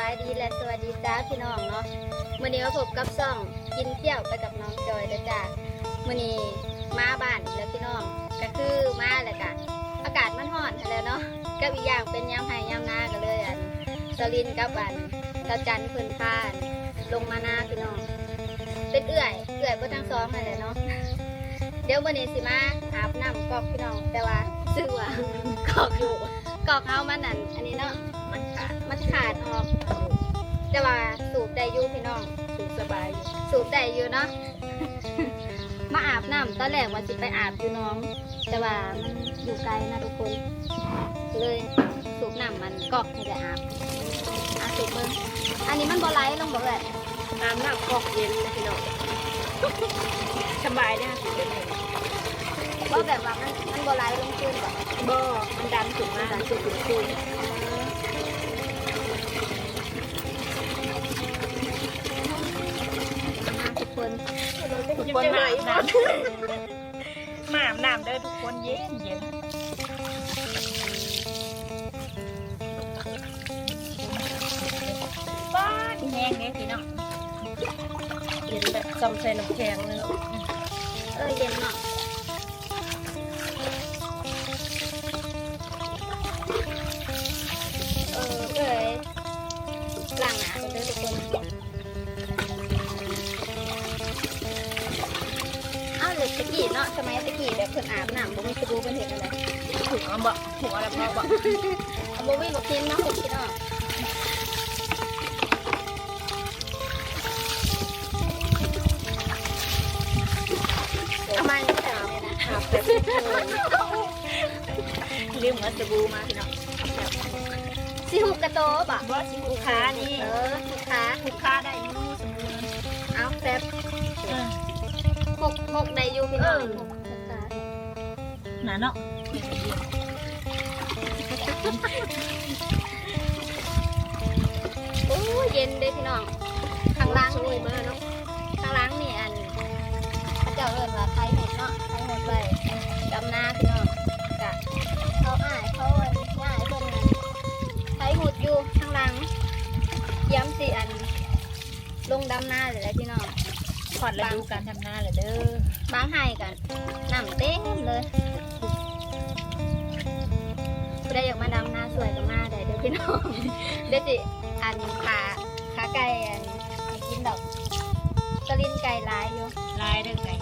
บายดีและสวัสดีจ้าพี่น้องเนาะมื่อนี้มาพบกับซ่องกินเที่ยวไปกับน้องจอยเด้อจ้ามื่อนี้มาบ้านอีกแล้วพี่น้องก็คือมาแหละกะอากาศมันร้อนแล้วเนาะก็อีกอย่างเป็นยามไห้ยามนากันเลยอันสลินกับอันตาจันเพิ่นพานลงมานาพี่น้อง เป็นเอื่อยเอื่อยเบ่ทั้งสองนั่นแหละเนาะเดี๋ยววันนี้สิมาอาบน้ำกอกพี่น้องแต่ว่าซื้อว่ากอกอยู่กอกเฮามันนั่นอันนี้เนาะมัน ขาดมันขาดออก แต่ว่าสูบได้อยู่พี่น้อง สุขสบายอยู่สูบได้อยู่เนาะ มาอาบน้ำตอนแรกว่าสิไปอาบอยู่น้อง แต่ว่ามันอยู่ไกลนะทุกคน เลยสูบน้ำมันกอกให้ได้อาบอาสูบเบิ้งอันนี้มันบอไลท์ลงบอกเลยน้ำหนักกอกเย็นนะพี่น้อง สบายเนี่ยเป็นไงว่าแบบว่ามันมันบอไลท์ลงขึ้นแบบบ่มันดันถึงมากถึงถึงคุย คนทุกคนมาอาบน้ำมาอาบน้ำเด้อทุกคนเย็นเย็นบ้านแห้งเนี่ยพี่น้องเย็นแบบซอมใส่น้ำแข็งเลยเนาะเออเย็นเนาะ สมัยตะกี้แบบเพิ่นอาบน้ำบ่มีสบู่เป็นเห็นอะไรหัวบ่หัวแล้วพอบ่บ่มีบ่กินเนาะผมคิดออกทำไมไม่ถามเลยนะอาบแบลืมเอาสบู่มาพี่น้องสิหุกกระโตบ่บ่สิลูกค้านี่เออลูกค้าลูกค้าได้ หกหกได้อยู่พี่น้องเออหกหกค้าหนาเนาะโอ้ยเย็นเด้พี่น้องข้างล่างช่วยนี่เบอร์เนาะข้างล่างนี่อันพระเจ้าเอิ้นว่าไทยเห็ด ผ่อนฤดูการทำนาเลยเด้อบางไห้กันน้ำเต็มเลยผู้ใดอยากมาดำนาสวยก็มาได้เด้อพี่น้องเดี๋ยวสิอันขาขาไก่อันให้กินดอกกระลินไก่หลายอยู่ลายเด้อไก่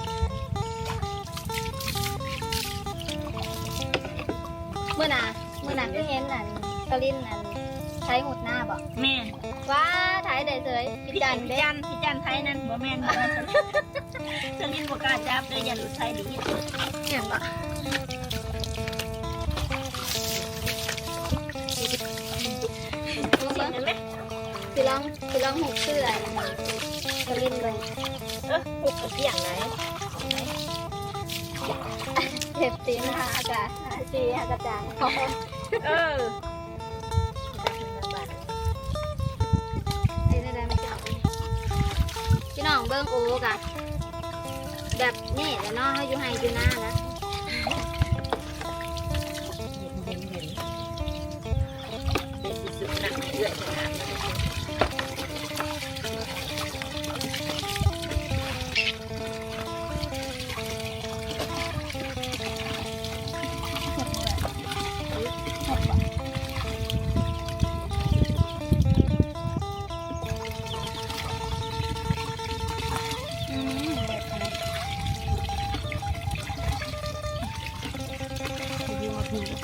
เมื่อน่ะเมื่อน่ะก็เห็นอันกระลินอัน ใช้หุดหน้าบอกแม่ว้าถ่ายได้เสยพี่พี่จัจันนเด้พี่จันพี่จันไทยนั่นบ่แม่นบ่สลินบ่กล้าจับเลยยันหลุดไทยดีเห็นปะเห็นไหมพี่ลองพี่ลองหุบเสื้ออันกระลินเลยเออปลุกกับเสียงไหนเจ็บตีนหาอากาศหาซีหากระจางเออไอ้ เบิ้งโอ๊กอะแบบนี่แหละเนาะเขาอยู่ไฮอยู่หน้านะเย็นเย็นเย็นเย็นสุดๆหนั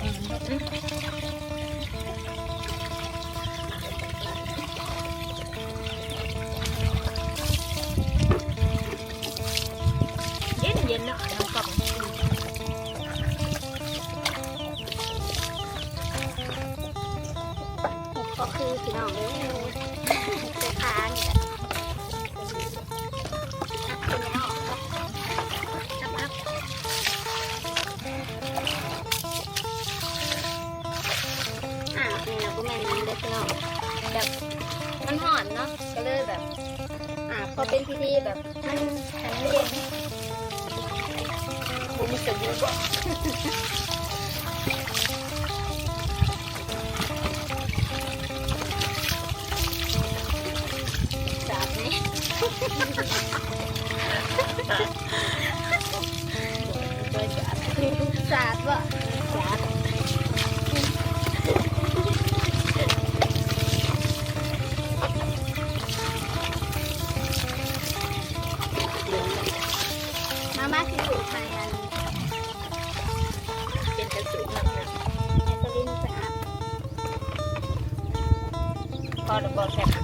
Mm-hmm. แบบอ่าพอเป็นพิธีแบบมันแข็งม่เย็นผมมีเสียงด้วยสามนี้ พอ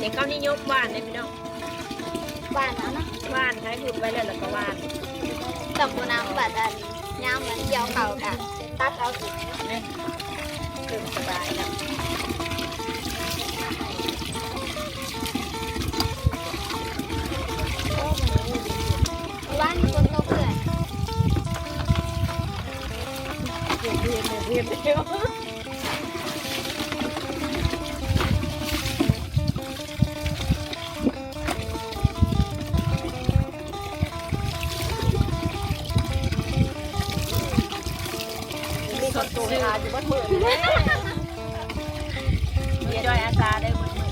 นี่เขานิยมหวานเลยพี่น้องบ้านเอานะหวานใช้หุ่นไว้เลยแล้วก็หวานจับบัวน้ำบัดอันย่ามเหมือนเกี่ยวเข่ากันตัดเอาอีกนี่คือสบายนะบ้านคนตกเลยเรียนเรียนเรียนเรียน คนตัวหาอยู่บ้านมืองมีดอยอาซาได้หมดเลย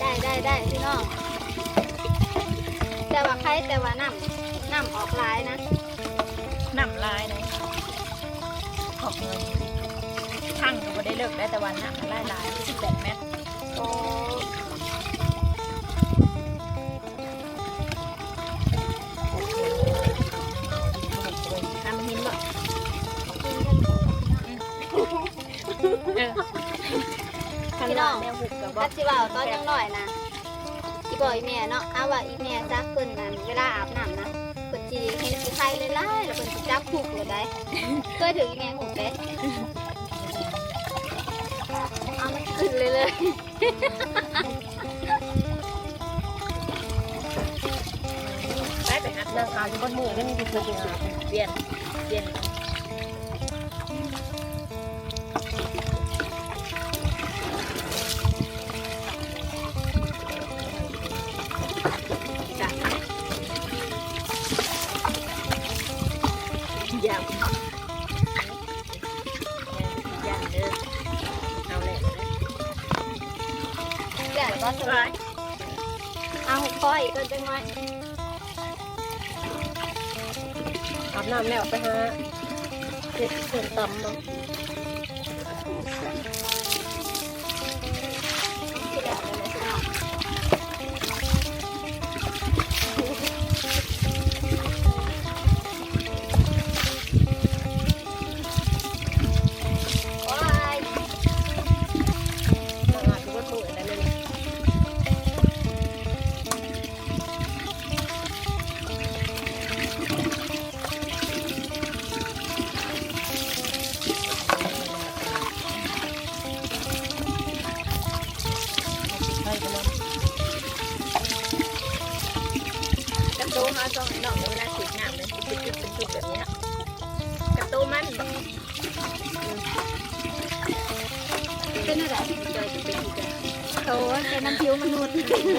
ได้ได้ได้พี่น้อง แต่ว่าใครแต่ว่าน้ำน้ำออกลายนะน้ำลายเลยขอบเงินทั้งก็บ่ได้เลิกได้แต่วันน้ำมันลายลายสิบแปดเมตร พี่น้องแนวหุบกับบ่กัดสิว่าตอนยังน้อยนะอีบอยแม่เนาะเอาว่าอีแม่จักเพิ่นนั่นเวลาอาบน้ำนะเพิ่นจีเห็นผู้ชายเลยล่ายแล้วเพิ่นสิจับผูกเลยได้เคยถึงอีแม่ผูกเด้เอามันขึ้นเลยเลยไปไปหัดนางขาวอยู่บ้านมืองได้มีคนตัวหาเปลี่ยนเปลี่ยน ก็สบายเอาค่อยก็จังไว้อาบน้ำแล้วไปหาเห็ดเสริมตำเนาะ เ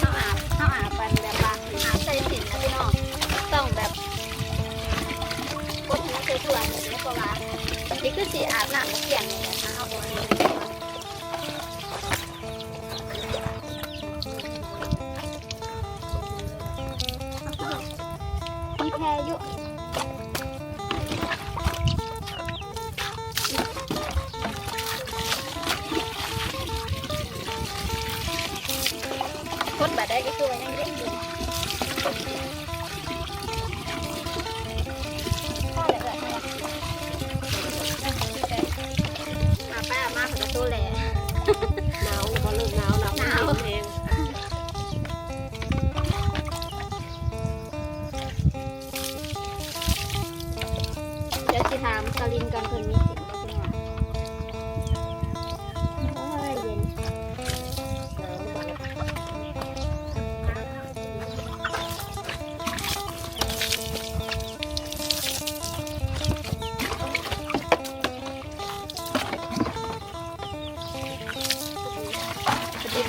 ขาอาบเขาอาบกันแบบว่าอาบใส่สินนะพี่น้องต้องแบบกดหัวใส่ตัวนี่เพราะว่านี่คือสีอาบน้ำเกี่ยงนี่แหลยนะ คนบาดได้ก็คือว่ายังเล่นอยู่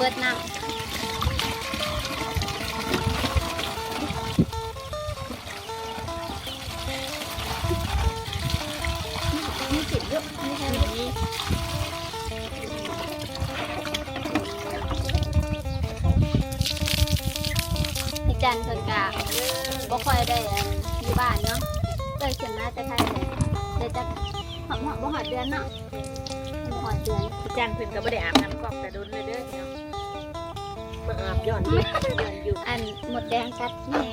บิดน้ำมีสิบยุกมีใครนี่พี่จันเพิ่นกะบ่ค่อยได้อยู่บ้านเนาะเลยเขึ้นมาแต่ไทยเลยเดี๋ยวจะหอมหอมบ่หอดเดือนเนาะบ่หอดเดือน พี่จันเพิ่นก็บ่ได้อาบน้ำกอกกระดุนเลยเด้อพี่น้อง มาอาบย้อนอยู่ย้อนอยู่อันหมดแดงกัดนี่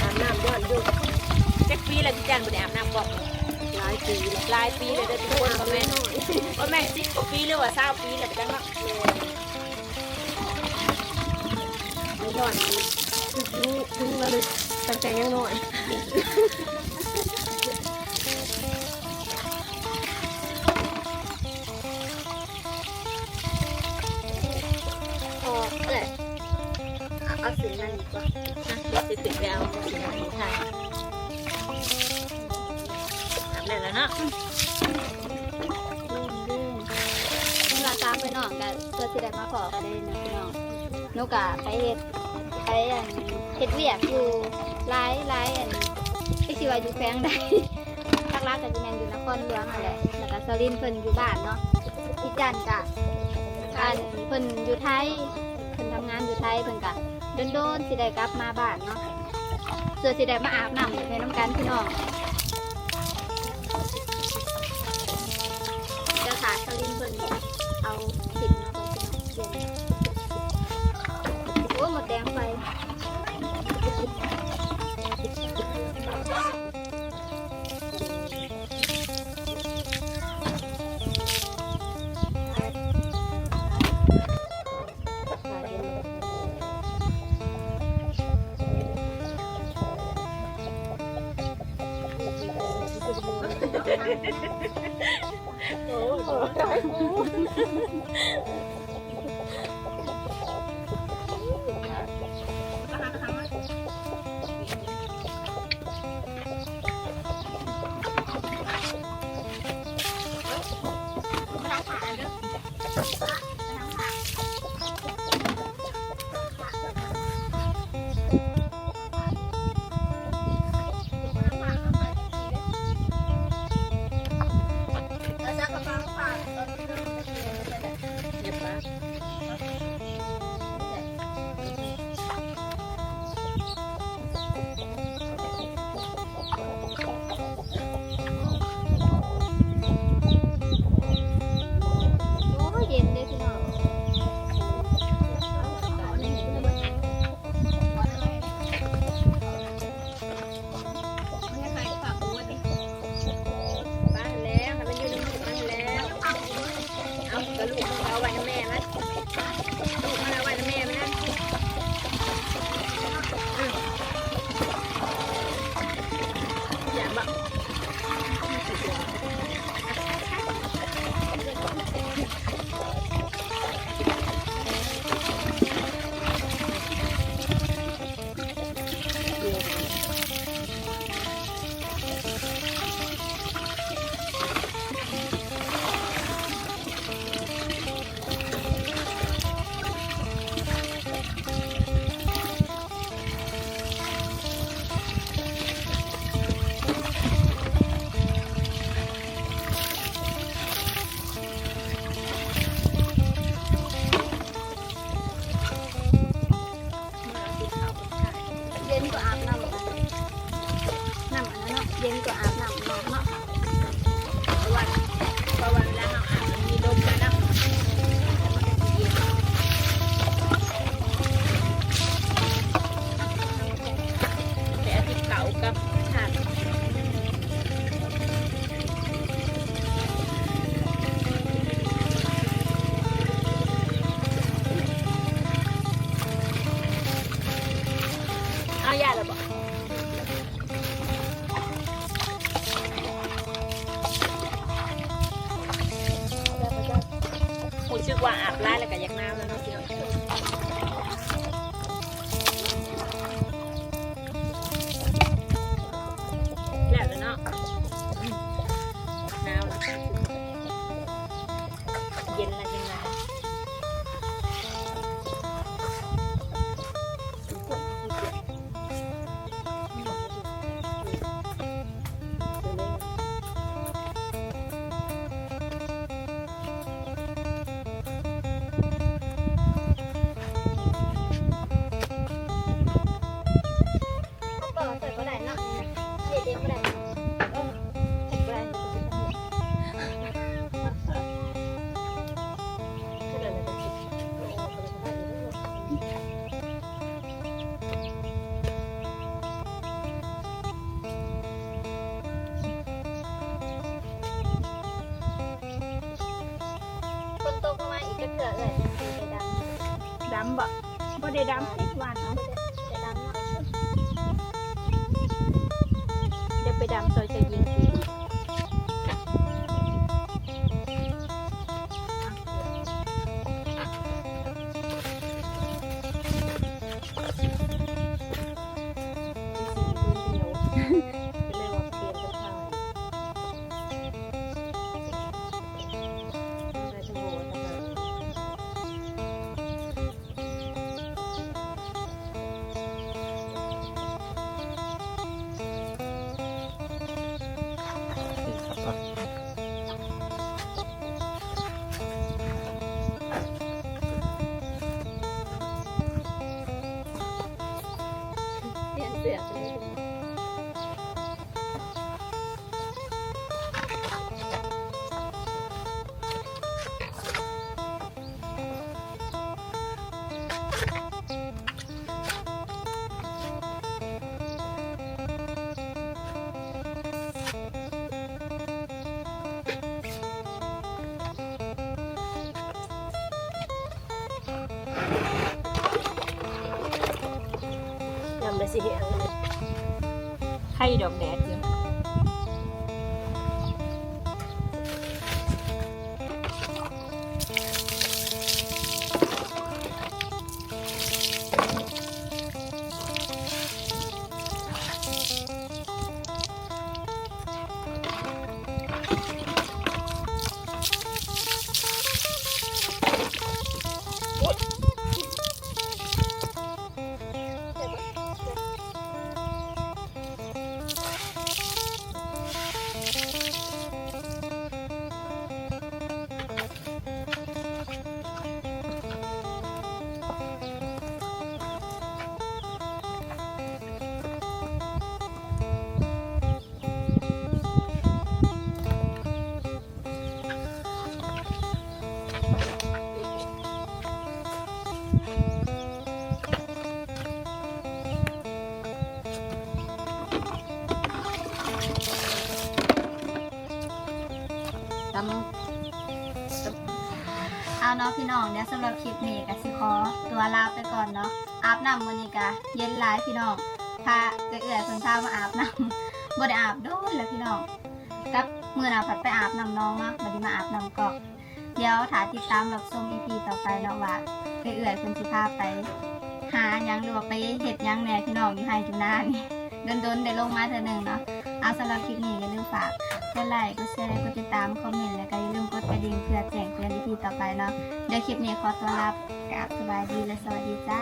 อาบน้ำย้อนอยู่จักปีแล้วพี่จันบ่ได้อาบน้ำกอกหลายปีแล้วหลายปีเลยเด้อทุกคนบ่แม่นบ่แม่น10กว่าปีหรือว่า20ปีแล้วจังเนาะไม่ย้อนถึงถึงมาเลยตั้งแต่ยังน้อย เอาสีนั้นดีกว่านะเดี๋ยวสิติดแล้วสิเอาให้ทานอาบได้แล้วเนาะเวลาตามไปน้องกันเพื่อสิได้มาขอกันได้นะพี่น้องนูกะไปเฮ็ดไปอันเฮ็ดเวียกอยู่หลายหลายอันที่สิว่าอยู่แฝงใดทักรักกับจีแมนอยู่นครหลวงนั่นแหละแล้วก็สลินเพิ่นอยู่บ้านเนาะพี่จันกะอันเพิ่นอยู่ไทยเพิ่นทำงานอยู่ไทยเพิ่นกะ โดนๆสิได้กลับมาบ้านเนาะเสือสิได้มาอาบน้ำในน้ำกันพี่น้องจะขาดสลิมเพิ่นเอาสินมาเพิ่นพี่น้องโอ้หมดแดงไป โอ้ยตายกู ว่าอาบร้ายแล้วก็อยากน้ำแล้วเนา สิเหี่ยงไข่ดอกแดดอยู่ด เอาเนาะพี่น้องเดี๋ยวสำหรับคลิปนี้ก็สิขอตัวลาไปก่อนเนาะอาบน้ำมื้อนี้ก็เย็นหลายพี่น้องพาเอื่อยๆเพิ่นพามาอาบน้ำบ่ได้อาบโดนแล้วพี่น้องกับมื้อหน้าผัดไปอาบน้ำน้องเนาะบ่ได้มาอาบน้ำกอกเดี๋ยวถ้าติดตามรับชม EP ต่อไปเนาะว่าเอื่อยๆเพิ่นสิพาไป หาหยังหรือว่าไปเฮ็ดหยังแหน่พี่น้องอยู่ให้อยู่หน้านี่โดนๆได้ลงมาเทื่อหนึงเนาะเอาสำหรับคลิปนี้อย่าลืมฝาก กดไลค์ กดแชร์ กดติดตาม คอมเมนต์ แล้วก็อย่าลืมกดกระดิ่งเพื่อแจ้งเตือนวิธีต่อไปเนาะเดี๋ยวคลิปนี้ขอตัวลากับสบายดีและสวัสดีจ้า